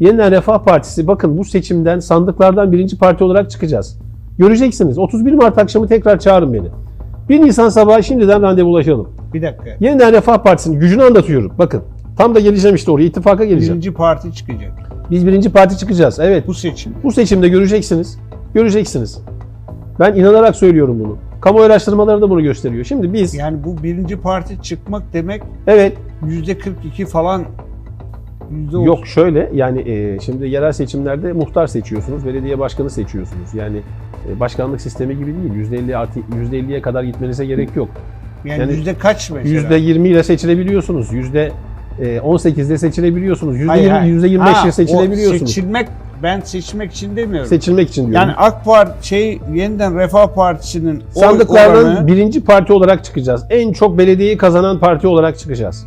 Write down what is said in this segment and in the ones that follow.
Yeniden Refah Partisi bakın bu seçimden sandıklardan birinci parti olarak çıkacağız. Göreceksiniz. 31 Mart akşamı tekrar çağırın beni. 1 Nisan sabahı şimdiden randevulaşalım. Bir dakika. Yeniden Refah Partisi'nin gücünü anlatıyorum. Bakın tam da geleceğim işte oraya. ittifaka geleceğim. Birinci parti çıkacak. Biz birinci parti çıkacağız. Evet. Bu seçim. Bu seçimde göreceksiniz. Göreceksiniz. Ben inanarak söylüyorum bunu. Kamuoyu araştırmaları da bunu gösteriyor. Şimdi biz Yani bu birinci parti çıkmak demek evet yüzde 42 falan yüzde yok şöyle yani e, şimdi yerel seçimlerde muhtar seçiyorsunuz, belediye başkanı seçiyorsunuz. Yani e, başkanlık sistemi gibi değil. %50 artı %50'ye kadar gitmenize gerek yok. Yani, yani yüzde kaç mesela? %20 ile seçilebiliyorsunuz. Yüzde e, 18 ile seçilebiliyorsunuz. %20, Hayır, hayır. %25 Ha, ile seçilebiliyorsunuz. Seçilmek ben seçmek için demiyorum. Seçilmek için diyorum. yani AK Parti şey yeniden Refah Partisi'nin Sandıklardan oranı birinci parti olarak çıkacağız. En çok belediyeyi kazanan parti olarak çıkacağız.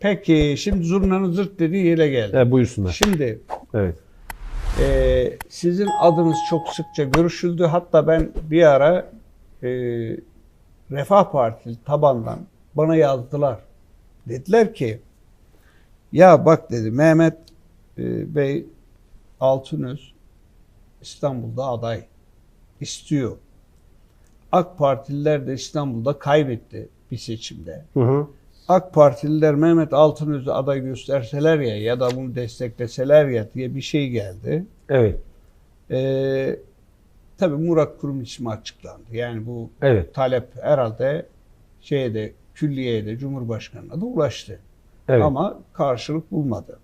Peki şimdi zurnanın zırt dediği yere geldi. Evet, buyursunlar. Şimdi Evet. e, sizin adınız çok sıkça görüşüldü. Hatta ben bir ara e, Refah Partili tabandan bana yazdılar. Dediler ki ya bak dedi Mehmet e, Bey Altınöz İstanbul'da aday istiyor. AK Partililer de İstanbul'da kaybetti bir seçimde. Hı hı. AK Partililer Mehmet Altınöz'ü aday gösterseler ya ya da bunu destekleseler ya diye bir şey geldi. Evet. Ee, tabii Murat Kurum ismi açıklandı. Yani bu Evet. talep herhalde şeyde külliyeye de Cumhurbaşkanı'na da ulaştı. Evet. Ama karşılık bulmadı.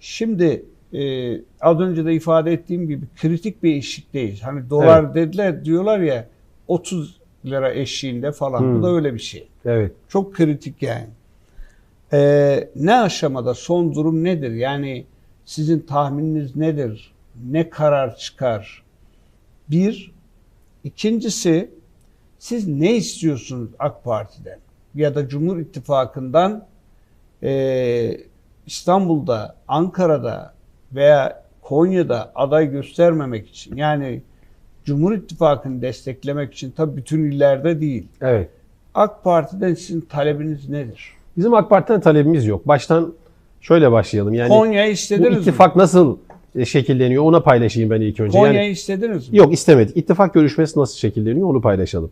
Şimdi e, az önce de ifade ettiğim gibi kritik bir eşikteyiz. Hani dolar dediler diyorlar ya 30 lira eşiğinde falan. Hmm. Bu da öyle bir şey. Evet. Çok kritik yani. Ee, ne aşamada son durum nedir? Yani sizin tahmininiz nedir? Ne karar çıkar? Bir. İkincisi siz ne istiyorsunuz AK Parti'den ya da Cumhur İttifakı'ndan Ee, İstanbul'da, Ankara'da veya Konya'da aday göstermemek için yani Cumhur İttifakı'nı desteklemek için tabii bütün illerde değil. Evet. AK Parti'den sizin talebiniz nedir? Bizim AK Parti'den talebimiz yok. Baştan şöyle başlayalım. Yani Konya'yı bu istediniz ittifak nasıl e, şekilleniyor ona paylaşayım ben ilk mi? önce. Konya'yı Yani, istediniz mi? yok istemedik. İttifak görüşmesi nasıl şekilleniyor onu paylaşalım.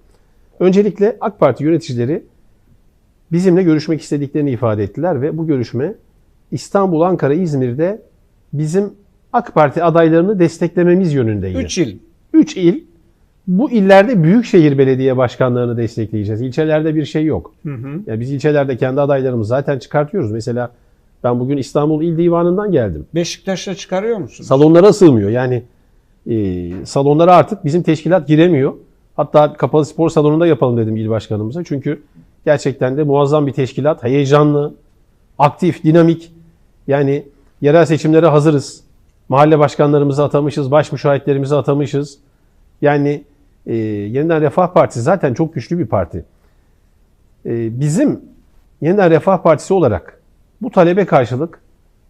Öncelikle AK Parti yöneticileri bizimle görüşmek istediklerini ifade ettiler ve bu görüşme İstanbul, Ankara, İzmir'de bizim AK Parti adaylarını desteklememiz yönündeydi. 3 il. 3 il. Bu illerde büyükşehir belediye başkanlarını destekleyeceğiz. İlçelerde bir şey yok. Hı hı. Ya biz ilçelerde kendi adaylarımızı zaten çıkartıyoruz. Mesela ben bugün İstanbul İl Divanı'ndan geldim. Beşiktaş'ta çıkarıyor musunuz? Salonlara sığmıyor. Yani e, salonlara artık bizim teşkilat giremiyor. Hatta kapalı spor salonunda yapalım dedim il başkanımıza. Çünkü gerçekten de muazzam bir teşkilat. Heyecanlı, aktif, dinamik. Yani yerel seçimlere hazırız. Mahalle başkanlarımızı atamışız, baş müşahitlerimizi atamışız. Yani e, Yeniden Refah Partisi zaten çok güçlü bir parti. E, bizim Yeniden Refah Partisi olarak bu talebe karşılık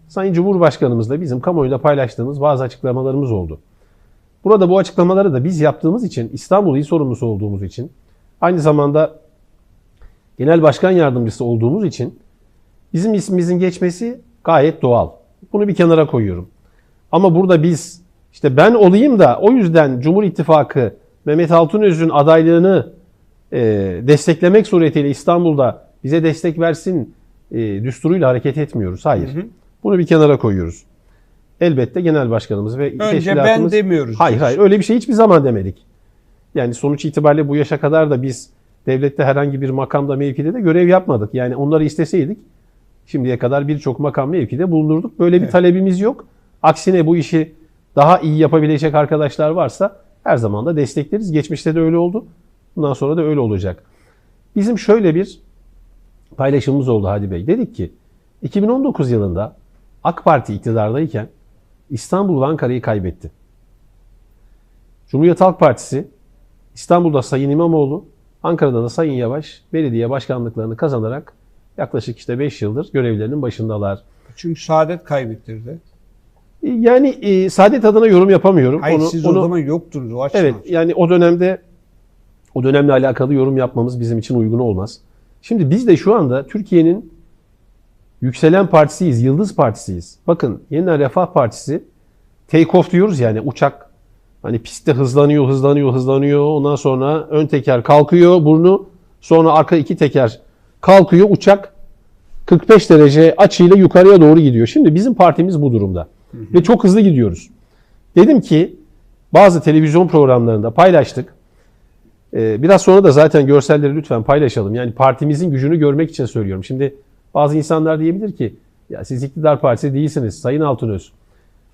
Sayın Cumhurbaşkanımızla bizim kamuoyunda paylaştığımız bazı açıklamalarımız oldu. Burada bu açıklamaları da biz yaptığımız için, İstanbul İl sorumlusu olduğumuz için, aynı zamanda Genel Başkan Yardımcısı olduğumuz için bizim ismimizin geçmesi gayet doğal. Bunu bir kenara koyuyorum. Ama burada biz işte ben olayım da o yüzden Cumhur İttifakı Mehmet Altunöz'ün adaylığını e, desteklemek suretiyle İstanbul'da bize destek versin e, düsturuyla hareket etmiyoruz. Hayır. Hı hı. Bunu bir kenara koyuyoruz. Elbette genel başkanımız ve Önce ben teşkilatımız... demiyoruz. Hayır hayır öyle bir şey hiçbir zaman demedik. Yani sonuç itibariyle bu yaşa kadar da biz devlette herhangi bir makamda mevkide de görev yapmadık. Yani onları isteseydik şimdiye kadar birçok makam mevkide bulunurduk. Böyle bir Evet. talebimiz yok. Aksine bu işi daha iyi yapabilecek arkadaşlar varsa her zaman da destekleriz. Geçmişte de öyle oldu. Bundan sonra da öyle olacak. Bizim şöyle bir paylaşımımız oldu Hadi Bey. Dedik ki 2019 yılında AK Parti iktidardayken İstanbul ve Ankara'yı kaybetti. Cumhuriyet Halk Partisi İstanbul'da Sayın İmamoğlu, Ankara'da da Sayın Yavaş belediye başkanlıklarını kazanarak yaklaşık işte 5 yıldır görevlerinin başındalar. Çünkü Saadet kaybettirdi. Yani e, Saadet adına yorum yapamıyorum. Hayır Onu- siz onu- o zaman yoktunuz o açıdan. Evet yani o dönemde o dönemle alakalı yorum yapmamız bizim için uygun olmaz. Şimdi biz de şu anda Türkiye'nin yükselen partisiyiz, yıldız partisiyiz. Bakın Yeniden Refah Partisi take off diyoruz yani uçak hani pistte hızlanıyor, hızlanıyor, hızlanıyor. Ondan sonra ön teker kalkıyor burnu. Sonra arka iki teker kalkıyor. Uçak 45 derece açıyla yukarıya doğru gidiyor. Şimdi bizim partimiz bu durumda. Ve çok hızlı gidiyoruz. Dedim ki bazı televizyon programlarında paylaştık. Ee, biraz sonra da zaten görselleri lütfen paylaşalım. Yani partimizin gücünü görmek için söylüyorum. Şimdi bazı insanlar diyebilir ki ya siz iktidar partisi değilsiniz Sayın Altunöz.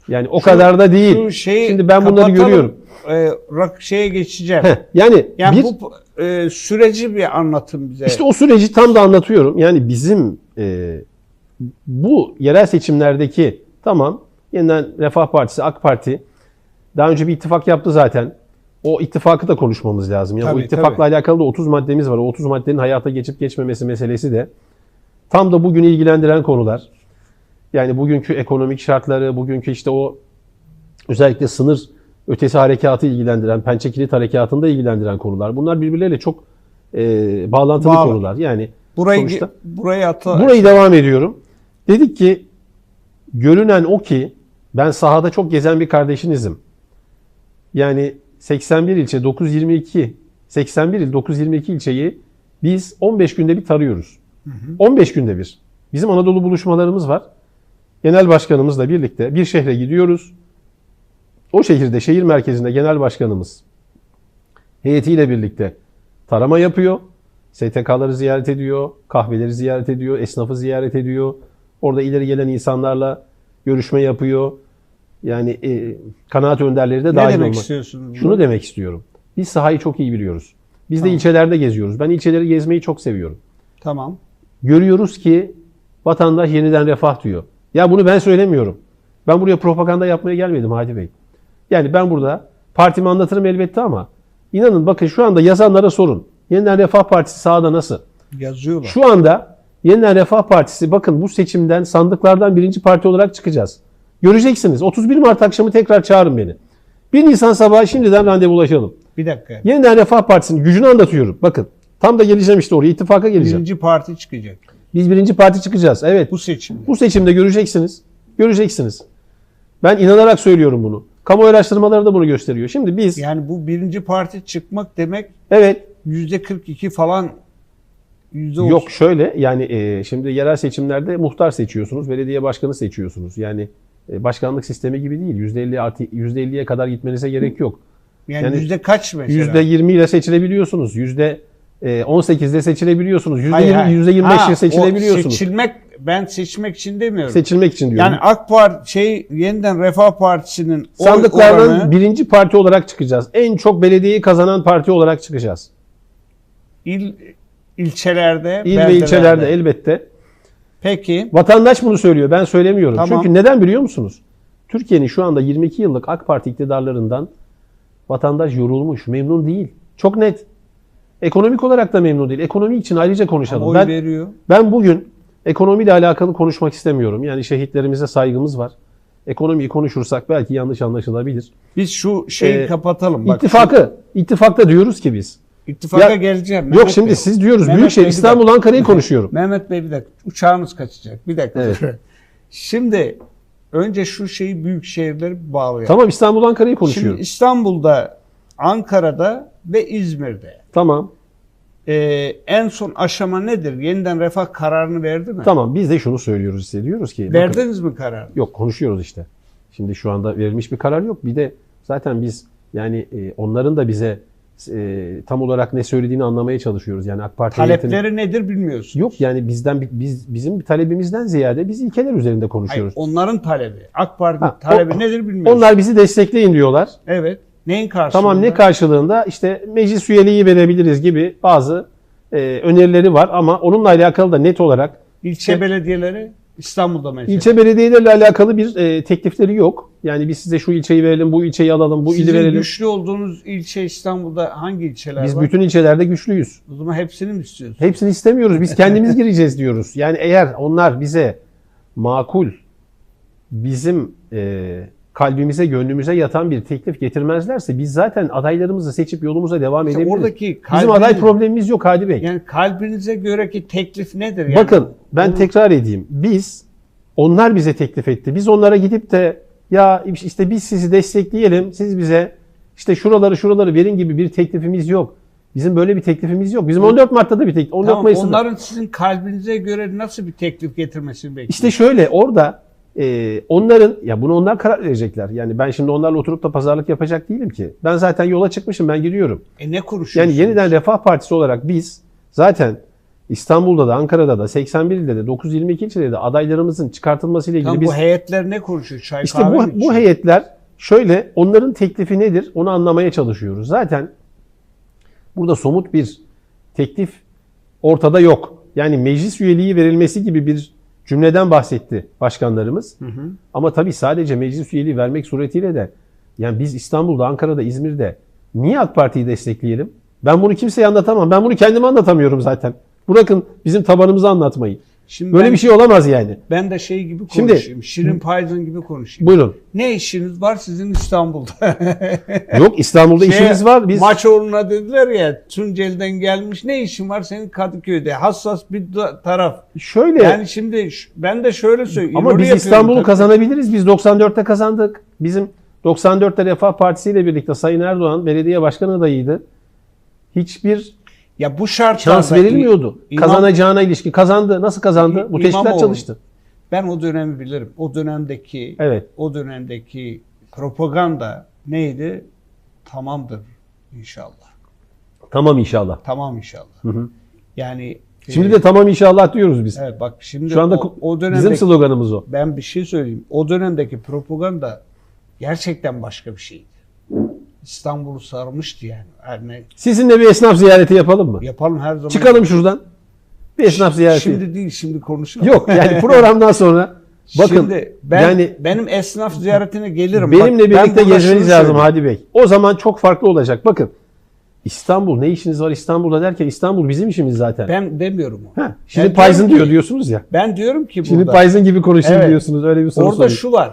Yani o kadar da değil. Şu şeyi Şimdi ben bunları görüyorum. E, rak şeye geçeceğim. Heh, yani, yani bir, bu e, süreci bir anlatın bize. işte o süreci tam da anlatıyorum. Yani bizim e, bu yerel seçimlerdeki tamam yeniden Refah Partisi, AK Parti daha önce bir ittifak yaptı zaten. O ittifakı da konuşmamız lazım. Yani o Tabii, ittifakla tabii. alakalı da 30 maddemiz var. O 30 maddenin hayata geçip geçmemesi meselesi de tam da bugünü ilgilendiren konular. Yani bugünkü ekonomik şartları, bugünkü işte o özellikle sınır ötesi harekatı ilgilendiren, pençe kilit harekatını da ilgilendiren konular. Bunlar birbirleriyle çok e, bağlantılı Bağlı. konular. Yani burayı sonuçta- burayı ata. Burayı devam ediyorum. Dedik ki görünen o ki ben sahada çok gezen bir kardeşinizim. Yani 81 ilçe 922 81 il 922 ilçeyi biz 15 günde bir tarıyoruz. 15 günde bir. Bizim Anadolu buluşmalarımız var. Genel başkanımızla birlikte bir şehre gidiyoruz. O şehirde şehir merkezinde genel başkanımız heyetiyle birlikte tarama yapıyor. STK'ları ziyaret ediyor, kahveleri ziyaret ediyor, esnafı ziyaret ediyor. Orada ileri gelen insanlarla görüşme yapıyor. Yani e, kanaat önderleri de ne dahil demek olmak. istiyorsunuz? Şunu demek istiyorum. Biz sahayı çok iyi biliyoruz. Biz de Tamam. ilçelerde geziyoruz. Ben ilçeleri gezmeyi çok seviyorum. Tamam. Görüyoruz ki vatandaş yeniden refah diyor. Ya bunu ben söylemiyorum. Ben buraya propaganda yapmaya gelmedim Hadi Bey. Yani ben burada partimi anlatırım elbette ama inanın bakın şu anda yazanlara sorun. Yeniden Refah Partisi sahada nasıl? Yazıyorlar. Şu anda Yeniden Refah Partisi bakın bu seçimden sandıklardan birinci parti olarak çıkacağız. Göreceksiniz. 31 Mart akşamı tekrar çağırın beni. 1 Nisan sabahı şimdiden randevulaşalım. bir dakika. Yeniden Refah Partisi'nin gücünü anlatıyorum. Bakın tam da geleceğim işte oraya ittifaka geleceğim. Birinci parti çıkacak. Biz birinci parti çıkacağız. Evet. Bu seçimde. Bu seçimde göreceksiniz. Göreceksiniz. Ben inanarak söylüyorum bunu. Kamuoyu araştırmaları da bunu gösteriyor. Şimdi biz Yani bu birinci parti çıkmak demek evet yüzde 42 falan yüzde yok şöyle yani e, şimdi yerel seçimlerde muhtar seçiyorsunuz, belediye başkanı seçiyorsunuz. Yani e, başkanlık sistemi gibi değil. %50 artı %50'ye kadar gitmenize gerek yok. Yani, yani yüzde kaç mesela? %20 ile seçilebiliyorsunuz. %18 ile seçilebiliyorsunuz. %20, Hayır, hayır. %25 Ha, ile seçilebiliyorsunuz. Seçilmek ben seçmek için demiyorum. Seçilmek için diyorum. yani AK Parti şey yeniden Refah Partisi'nin Sandıklardan oranı birinci parti olarak çıkacağız. En çok belediyeyi kazanan parti olarak çıkacağız. il ilçelerde, İl ve ilçelerde elbette. Peki Vatandaş bunu söylüyor. Ben söylemiyorum. Tamam. Çünkü neden biliyor musunuz? Türkiye'nin şu anda 22 yıllık AK Parti iktidarlarından vatandaş yorulmuş, memnun değil. Çok net. Ekonomik olarak da memnun değil. Ekonomi için ayrıca konuşalım. oy Ben, veriyor. ben bugün ekonomiyle alakalı konuşmak istemiyorum. Yani şehitlerimize saygımız var. Ekonomiyi konuşursak belki yanlış anlaşılabilir. Biz şu şeyi Ee, kapatalım. Bak, İttifakı, ittifakta diyoruz ki biz. İttifaka Ya- geleceğim. Yok Mehmet şimdi Bey. siz diyoruz Mehmet Büyükşehir Bey, İstanbul. Ankara'yı konuşuyorum. Mehmet Bey bir dakika. Uçağınız kaçacak. Bir dakika. Evet. Şimdi önce şu şeyi büyük şehirleri bağlayalım. Tamam İstanbul Ankara'yı Şimdi konuşuyorum. İstanbul'da, Ankara'da ve İzmir'de Tamam. e, en son aşama nedir? Yeniden refah kararını verdi mi? Tamam biz de şunu söylüyoruz size diyoruz ki bakın- Verdiniz mi kararı? yok konuşuyoruz işte. Şimdi şu anda verilmiş bir karar yok. Bir de zaten biz yani e, onların da bize e, tam olarak ne söylediğini anlamaya çalışıyoruz. Yani AK Parti heyetinin- Talepleri nedir bilmiyorsun. yok yani bizden bi- biz bizim talebimizden ziyade biz ilkeler üzerinde Hayır, konuşuyoruz. onların talebi. AK Parti Ha, talebi o- nedir bilmiyorsun. Onlar bizi destekleyin diyorlar. Evet. Neyin karşılığında? Tamam ne karşılığında işte meclis üyeliği verebiliriz gibi bazı e, önerileri var ama onunla alakalı da net olarak İlçe belediyeleri İstanbul'da mesela. ilçe belediyelerle alakalı bir e, teklifleri yok. Yani biz size şu ilçeyi verelim, bu ilçeyi alalım, bu ili Sizin verelim. güçlü olduğunuz ilçe İstanbul'da hangi ilçeler Biz var? bütün ilçelerde güçlüyüz. O zaman hepsini mi istiyorsunuz? Hepsini istemiyoruz. Biz kendimiz gireceğiz diyoruz. Yani eğer onlar bize makul, bizim e, kalbimize, gönlümüze yatan bir teklif getirmezlerse biz zaten adaylarımızı seçip yolumuza devam İşte edebiliriz. oradaki Bizim aday kalbin- problemimiz yok Hadi Bey. Yani kalbinize göreki teklif nedir? Yani Bakın ben Onu- tekrar edeyim. Biz onlar bize teklif etti. Biz onlara gidip de ya işte biz sizi destekleyelim. Siz bize işte şuraları şuraları verin gibi bir teklifimiz yok. Bizim böyle bir teklifimiz yok. Bizim 14 Mart'ta da bir teklif. 14 Tamam, Mayıs'ta onların sizin kalbinize göre nasıl bir teklif getirmesini bekliyorsunuz? İşte şöyle orada e, onların ya bunu onlar karar verecekler. Yani ben şimdi onlarla oturup da pazarlık yapacak değilim ki. Ben zaten yola çıkmışım ben giriyorum. e ne Yani konuşuyorsunuz? yeniden Refah Partisi olarak biz zaten İstanbul'da da Ankara'da da 81 ilde de 922 ilçede de adaylarımızın çıkartılmasıyla ilgili Tam biz bu heyetler ne konuşuyor? Çay işte kahve bu, mi bu içiyor? heyetler şöyle onların teklifi nedir onu anlamaya çalışıyoruz. Zaten burada somut bir teklif ortada yok. Yani meclis üyeliği verilmesi gibi bir cümleden bahsetti başkanlarımız. Hı hı. Ama tabii sadece meclis üyeliği vermek suretiyle de yani biz İstanbul'da, Ankara'da, İzmir'de niye AK Parti'yi destekleyelim? Ben bunu kimseye anlatamam. Ben bunu kendime anlatamıyorum zaten. Bırakın bizim tabanımızı anlatmayı. Şimdi Böyle ben, bir şey olamaz yani. ben de şey gibi Şimdi- konuşayım. Şirin Payzın gibi konuşayım. Buyurun. Ne işiniz var sizin İstanbul'da? Yok İstanbul'da Şeye, işimiz var. Biz Maçoğlu'na dediler ya Tunceli'den gelmiş ne işin var senin Kadıköy'de hassas bir taraf. şöyle Yani şimdi ben de şöyle söyleyeyim. ama biz İstanbul'u kazanabiliriz. Biz 94'te kazandık. Bizim 94'te Refah Partisi ile birlikte Sayın Erdoğan belediye başkan adayıydı. Hiçbir Ya bu şartlarda şans verilmiyordu. İmam- Kazanacağına ilişkin kazandı. Nasıl kazandı? Bu teşkilat çalıştı. Ben o dönemi bilirim. O dönemdeki Evet. o dönemdeki propaganda neydi? Tamamdır inşallah. Tamam inşallah. Tamam inşallah. Hı hı. Yani Şimdi e, de tamam inşallah diyoruz biz. evet bak şimdi Şu anda o, o bizim sloganımız o. ben bir şey söyleyeyim. O dönemdeki propaganda gerçekten başka bir şeydi. İstanbul'u sarmıştı yani. Yani Sizinle bir esnaf ziyareti yapalım mı? yapalım her zaman. Çıkalım şuradan. Bir esnaf ziyareti. Şimdi değil şimdi konuşalım. Yok yani programdan sonra bakın Şimdi ben yani benim esnaf ziyaretine gelirim. benimle Bak, ben birlikte burada gezmeniz lazım. Hadi Bey. O zaman çok farklı olacak. Bakın İstanbul ne işiniz var İstanbul'da derken İstanbul bizim işimiz zaten. Ben demiyorum o. Ha, şimdi Ben Payzın diyor ki- diyorsunuz ya. Ben diyorum ki Şimdi burada. Payzın gibi konuşayım Evet. diyorsunuz. Öyle bir soru Orada sorayım. şu var.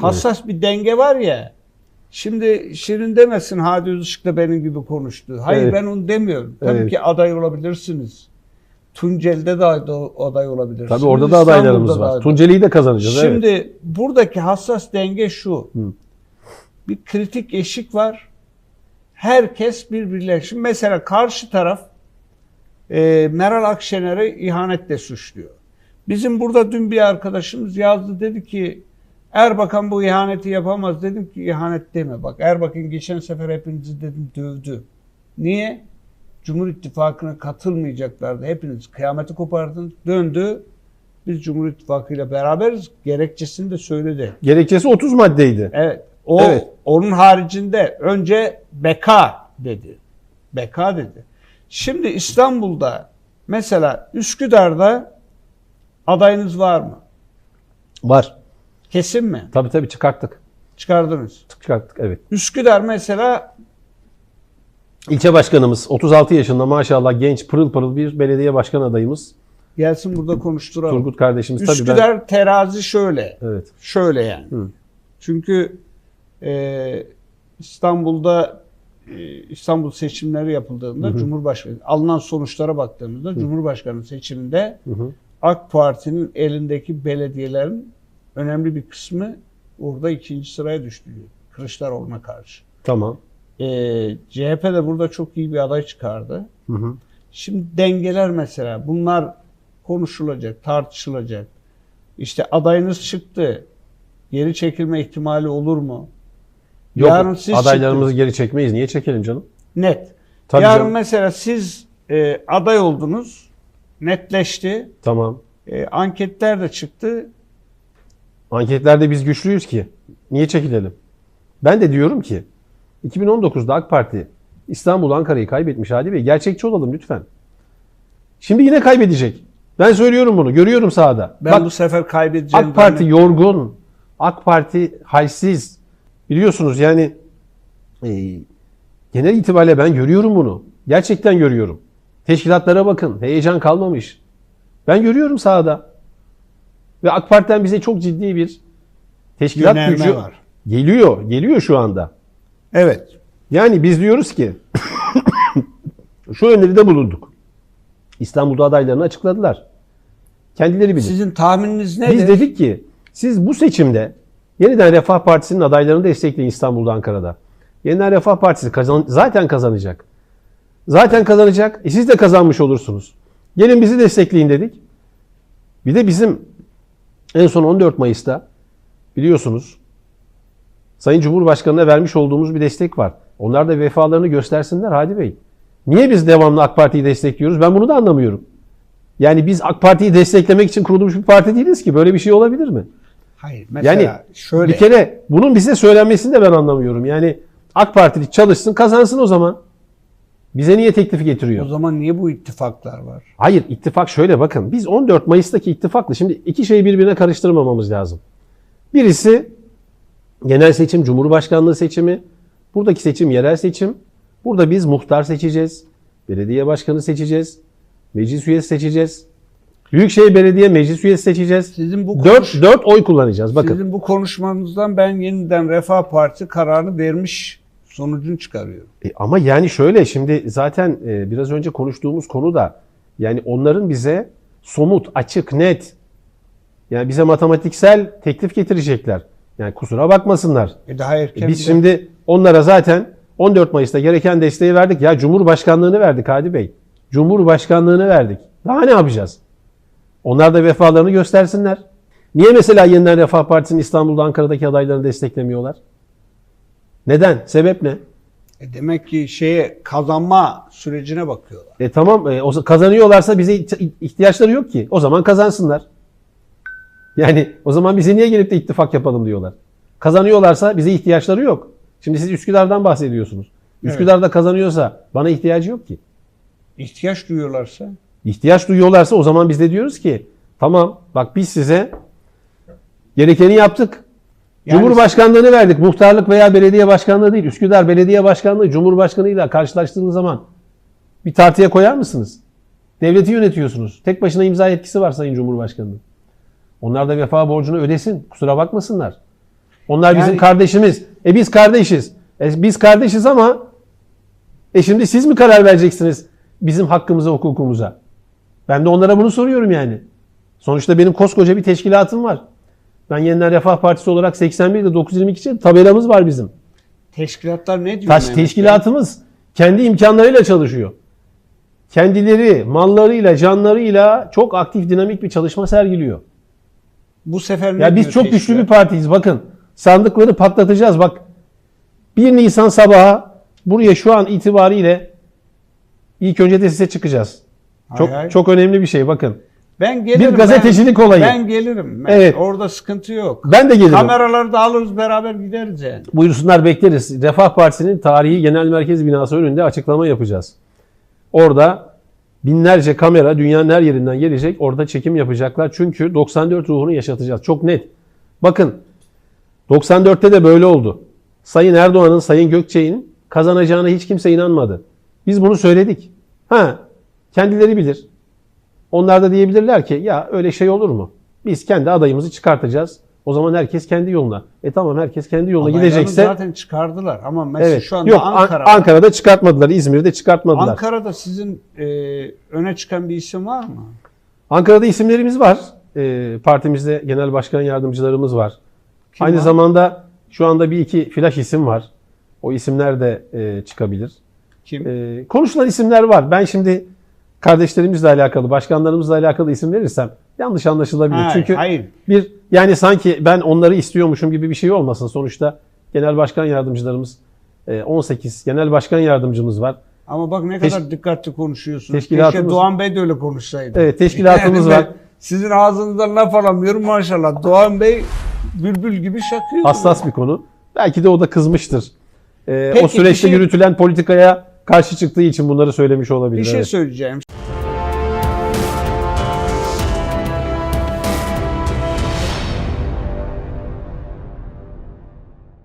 Hassas bir denge var ya. Şimdi Şirin demesin Hadi Özışık da benim gibi konuştu. Hayır Evet. ben onu demiyorum. Tabii Evet. ki aday olabilirsiniz. Tunceli'de de aday- olabilirsiniz. Tabii orada da İstanbul'da adaylarımız da var. aday- Tunceli'yi de kazanacağız. evet. Şimdi buradaki hassas denge şu. Hı. Bir kritik eşik var. Herkes birbirine. Şimdi mesela karşı taraf e, Meral Akşener'i ihanetle suçluyor. Bizim burada dün bir arkadaşımız yazdı dedi ki Erbakan bu ihaneti yapamaz. Dedim ki ihanet deme. Bak Erbakan geçen sefer hepinizi dedim dövdü. Niye? Cumhur İttifakı'na katılmayacaklardı. Hepiniz kıyameti kopardınız. Döndü. Biz Cumhur İttifakı'yla beraberiz. Gerekçesini de söyledi. Gerekçesi 30 maddeydi. Evet. O Evet. onun haricinde önce beka dedi. Beka dedi. Şimdi İstanbul'da mesela Üsküdar'da adayınız var mı? Var. Kesin mi? Tabii tabii çıkarttık. Çıkardınız. Çıkarttık evet. Üsküdar mesela İlçe başkanımız 36 yaşında maşallah genç pırıl pırıl bir belediye başkan adayımız. gelsin burada konuşturalım. Turgut kardeşimiz tabii. Üsküdar terazi şöyle. Evet. Şöyle yani. Hı. Çünkü e, İstanbul'da e, İstanbul seçimleri yapıldığında. Cumhurbaşkanı alınan sonuçlara baktığımızda Cumhurbaşkanı seçiminde Hı hı. AK Parti'nin elindeki belediyelerin önemli bir kısmı orada ikinci sıraya düştü. Kılıçdaroğlu'na karşı. Tamam. E, CHP de burada çok iyi bir aday çıkardı. Hı hı. Şimdi dengeler mesela bunlar konuşulacak, tartışılacak. İşte adayınız çıktı. Geri çekilme ihtimali olur mu? Yok Yarın siz adaylarımızı çıktınız. geri çekmeyiz. Niye çekelim canım? net. Tabii Yarın canım. mesela siz e, aday oldunuz. Netleşti. Tamam. E, anketler de çıktı. Anketlerde biz güçlüyüz ki. Niye çekilelim? Ben de diyorum ki 2019'da AK Parti İstanbul Ankara'yı kaybetmiş Hadi Bey. Gerçekçi olalım lütfen. Şimdi yine kaybedecek. Ben söylüyorum bunu. Görüyorum sahada. Ben Bak bu sefer kaybedeceğim. AK Parti yorgun. AK Parti halsiz. Biliyorsunuz yani e, genel itibariyle ben görüyorum bunu. Gerçekten görüyorum. Teşkilatlara bakın. Heyecan kalmamış. Ben görüyorum sahada. Ve AK Parti'den bize çok ciddi bir teşkilat Yönelme gücü var. Geliyor, geliyor şu anda. Evet. Yani biz diyoruz ki şu öneride bulunduk. İstanbul'da adaylarını açıkladılar. Kendileri bilir. Sizin tahmininiz nedir? Biz dedik ki siz bu seçimde yeniden Refah Partisi'nin adaylarını destekleyin İstanbul'da, Ankara'da. Yeniden Refah Partisi kazan, zaten kazanacak. Zaten kazanacak. E siz de kazanmış olursunuz. Gelin bizi destekleyin dedik. Bir de bizim en son 14 Mayıs'ta biliyorsunuz Sayın Cumhurbaşkanı'na vermiş olduğumuz bir destek var. Onlar da vefalarını göstersinler Hadi Bey. Niye biz devamlı AK Parti'yi destekliyoruz? Ben bunu da anlamıyorum. Yani biz AK Parti'yi desteklemek için kurulmuş bir parti değiliz ki. Böyle bir şey olabilir mi? Hayır. Mesela Yani şöyle. bir kere bunun bize söylenmesini de ben anlamıyorum. Yani AK Partili çalışsın kazansın o zaman. Bize niye teklifi O getiriyor? zaman niye bu ittifaklar var? Hayır ittifak şöyle bakın. Biz 14 Mayıs'taki ittifakla şimdi iki şeyi birbirine karıştırmamamız lazım. Birisi genel seçim, cumhurbaşkanlığı seçimi. Buradaki seçim yerel seçim. Burada biz muhtar seçeceğiz. Belediye başkanı seçeceğiz. Meclis üyesi seçeceğiz. Büyükşehir Belediye Meclis üyesi seçeceğiz. Sizin bu 4, konuş- 4 oy kullanacağız. Bakın. Sizin bu konuşmanızdan ben yeniden Refah Partisi kararını vermiş sonucunu çıkarıyorum. E, ama yani şöyle şimdi zaten e, biraz önce konuştuğumuz konu da yani onların bize somut, açık, net yani bize matematiksel teklif getirecekler. Yani kusura bakmasınlar. E daha E, erken biz bir- şimdi onlara zaten 14 Mayıs'ta gereken desteği verdik. Ya Cumhurbaşkanlığını verdik Hadi Bey. Cumhurbaşkanlığını verdik. Daha ne yapacağız? Onlar da vefalarını göstersinler. Niye mesela yeniden Refah Partisi'nin İstanbul'da Ankara'daki adaylarını desteklemiyorlar? Neden? Sebep ne? E demek ki şeye kazanma sürecine bakıyorlar. E tamam e, o kazanıyorlarsa bize iht- ihtiyaçları yok ki. O zaman kazansınlar. Yani o zaman bize niye gelip de ittifak yapalım diyorlar. Kazanıyorlarsa bize ihtiyaçları yok. Şimdi siz Üsküdar'dan bahsediyorsunuz. Üsküdar'da kazanıyorsa bana ihtiyacı yok ki. İhtiyaç duyuyorlarsa İhtiyaç duyuyorlarsa o zaman biz de diyoruz ki tamam bak biz size gerekeni yaptık. Yani- Cumhurbaşkanlığını verdik. Muhtarlık veya belediye başkanlığı değil. Üsküdar Belediye Başkanlığı Cumhurbaşkanıyla karşılaştığınız zaman bir tartıya koyar mısınız? Devleti yönetiyorsunuz. Tek başına imza yetkisi var Sayın Cumhurbaşkanı'nın. Onlar da vefa borcunu ödesin. Kusura bakmasınlar. Onlar bizim Yani- kardeşimiz. E biz kardeşiz. E biz kardeşiz ama e şimdi siz mi karar vereceksiniz bizim hakkımıza, hukukumuza? Ben de onlara bunu soruyorum yani. Sonuçta benim koskoca bir teşkilatım var. Ben Yeniden Refah Partisi olarak 81'de 922 için tabelamız var bizim. teşkilatlar ne diyor? Taş Mehmet Bey? teşkilatımız kendi imkanlarıyla çalışıyor. Kendileri, mallarıyla, canlarıyla çok aktif, dinamik bir çalışma sergiliyor. Bu sefer ne Ya biz çok güçlü teşkilat? bir partiyiz. Bakın sandıkları patlatacağız. Bak 1 Nisan sabahı buraya şu an itibariyle ilk önce de size çıkacağız. Hay Çok hay. çok önemli bir şey bakın. Ben gelirim. Bir gazetecilik ben, olayı. Ben gelirim. Ben- Evet. Orada sıkıntı yok. Ben de gelirim. Kameraları da alırız beraber gideriz yani. Buyursunlar bekleriz. Refah Partisi'nin tarihi genel merkez binası önünde açıklama yapacağız. Orada binlerce kamera dünyanın her yerinden gelecek. Orada çekim yapacaklar. Çünkü 94 ruhunu yaşatacağız. Çok net. Bakın 94'te de böyle oldu. Sayın Erdoğan'ın, Sayın Gökçe'nin kazanacağına hiç kimse inanmadı. Biz bunu söyledik. Ha, kendileri bilir. Onlar da diyebilirler ki ya öyle şey olur mu? Biz kendi adayımızı çıkartacağız. O zaman herkes kendi yoluna. E tamam herkes kendi yoluna Adaylarını gidecekse zaten çıkardılar ama mesela evet. şu anda Yok An- Ankara. Ankara'da çıkartmadılar, İzmir'de çıkartmadılar. Ankara'da sizin e, öne çıkan bir isim var mı? Ankara'da isimlerimiz var. Ee, partimizde genel başkan yardımcılarımız var. Kim Aynı var? zamanda şu anda bir iki flash isim var. O isimler de e, çıkabilir. Kim? E, konuşulan isimler var. Ben şimdi kardeşlerimizle alakalı, başkanlarımızla alakalı isim verirsem yanlış anlaşılabilir. Hayır, Çünkü hayır. bir yani sanki ben onları istiyormuşum gibi bir şey olmasın. Sonuçta genel başkan yardımcılarımız e, 18 genel başkan yardımcımız var. Ama bak ne Teş- kadar dikkatli konuşuyorsunuz. Teşkilatımız- Keşke Doğan Bey de öyle konuşsaydı. Evet, teşkilatımız ben var. Sizin ağzınızdan laf alamıyorum maşallah. Doğan Bey bülbül gibi şakıyor. Hassas bir konu. Belki de o da kızmıştır. E, Peki, o süreçte şey- yürütülen politikaya karşı çıktığı için bunları söylemiş olabilir. Bir şey evet. söyleyeceğim.